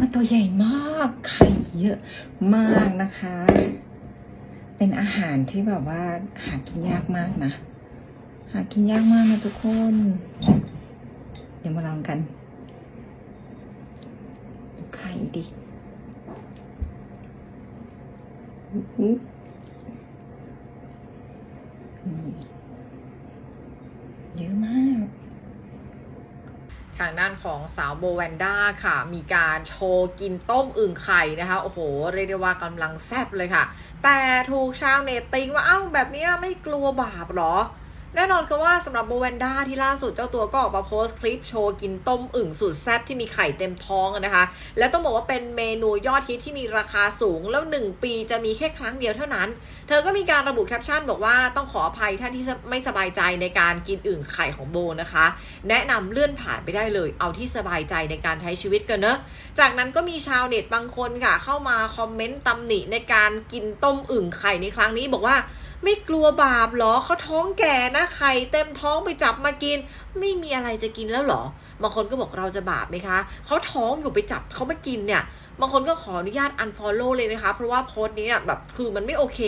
มาตัวใหญ่มากไข่เยอะมากนะคะ เป็นอาหารที่แบบว่าหากินยากมากนะ หากินยากมากนะทุกคน เดี๋ยวมาลองกันไข่ดิอือหือนี่เยอะมาก ทางด้านของสาวโบแวนด้าค่ะ มีการโชว์กินต้มอึ่งไข่นะคะ โอ้โห เรียกได้ว่ากำลังแซ่บเลยค่ะ แต่ถูกชาวเน็ตติงว่า เอ้าแบบนี้ไม่กลัวบาปหรอ แน่นอนคือว่าสำหรับโบแวนด้าที่ล่าสุดเจ้าตัวก็ออกมาโพสต์คลิปโชว์กินต้มอึ่งสุดแซ่บที่มีไข่เต็มท้องนะคะ และต้องบอกว่าเป็นเมนูยอดฮิตที่มีราคาสูง แล้ว 1 ปีจะมีแค่ครั้งเดียวเท่านั้น เธอก็มีการระบุแคปชั่นบอกว่าต้องขออภัยท่านที่ไม่สบายใจในการกินอึ่งไข่ของโบนะคะ แนะนำเลื่อนผ่านไปได้เลย เอาที่สบายใจในการใช้ชีวิตกันเนอะจากนั้นก็มีชาวเน็ตบางคนค่ะเข้ามาคอมเมนต์ตำหนิในการกินต้มอึ่งไข่ในครั้งนี้บอกว่า ไม่กลัวบาปเหรอเขาท้องแก่นะไข่เต็มท้องไปจับมากิน ไม่มีอะไรจะกินแล้วหรอบางคนก็บอกเราจะบาปไหมคะเขาท้องอยู่ไปจับเขามากินเนี่ยบางคนก็ขออนุญาต unfollow เลยนะคะ เพราะว่าโพสต์นี้เนี่ยแบบคือมันไม่โอเค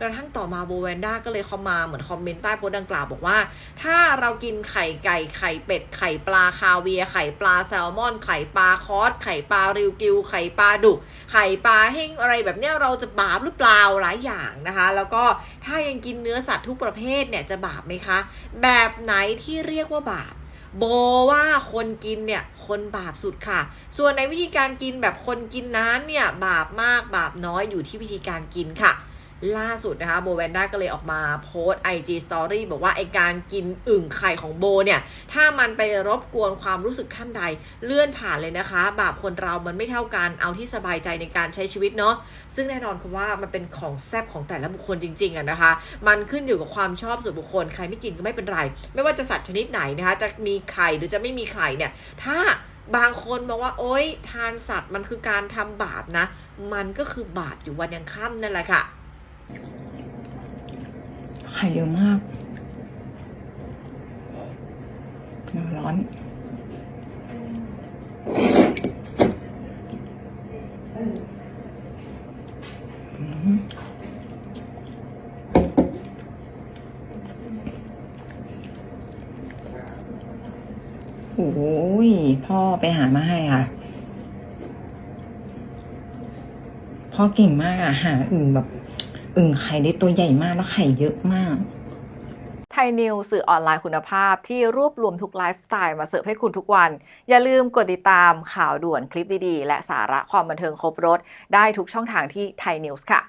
กระทั่งต่อมาโบแวนด้าก็เลยเข้ามาเหมือนคอมเมนต์ใต้โพสต์ดังกล่าวบอกว่า ถ้าเรากินไข่ไก่ไข่เป็ดไข่ปลาคาเวียไข่ปลาแซลมอน ไข่ปลาคอสไข่ปลาริวกิว ไข่ปลาดุไข่ปลาเห้งอะไรแบบเนี้ยเราจะบาปหรือเปล่าหลายอย่างนะคะ แล้วก็ถ้ายังกินเนื้อสัตว์ทุกประเภทเนี่ยจะบาปไหมคะ แบบไหนที่เรียกว่าบาปโบว่าคนกินเนี่ยคนบาปสุดค่ะ ส่วนในวิธีการกินแบบคนกินนั้นเนี่ยบาปมากบาปน้อยอยู่ที่วิธีการกินค่ะ ล่าสุดนะคะโบแวนด้าก็เลยออกมาโพสต์ IG Story บอกว่าไอการกินอึ่งไข่ของโบเนี่ย ถ้ามันไปรบกวนความรู้สึกท่านใดเลื่อนผ่านเลยนะคะ บาปคนเรามันไม่เท่ากันเอาที่สบายใจในการใช้ชีวิตเนาะซึ่งแน่นอนคือว่ามันเป็นของแซบของแต่ละบุคคลจริงๆอะนะคะ มันขึ้นอยู่กับความชอบส่วนบุคคลใครไม่กินก็ไม่เป็นไร ไม่ว่าจะสัตว์ชนิดไหนนะคะจะมีไข่หรือจะไม่มีไข่เนี่ยถ้าบางคนบอกว่าโอ๊ยทานสัตว์มันคือการทำบาปนะ มันก็คือบาปอยู่วันยังค่ำนั่นแหละค่ะ ไข่เยอะมากร้อน โอ้ย พ่อไปหามาให้ค่ะ พ่อเก่งมากอะหาอึ่งแบบ อึ่งไข่ได้ตัวใหญ่มากและไข่เยอะมากไทยนิวสื่อออนไลน์คุณภาพที่รวบรวมทุกไลฟ์สไตล์มาเสิร์ฟให้คุณทุกวัน อย่าลืมกดติดตามข่าวด่วนคลิปดีๆ และสาระความบันเทิงครบรถ ได้ทุกช่องทางที่ไทยนิวส์ค่ะ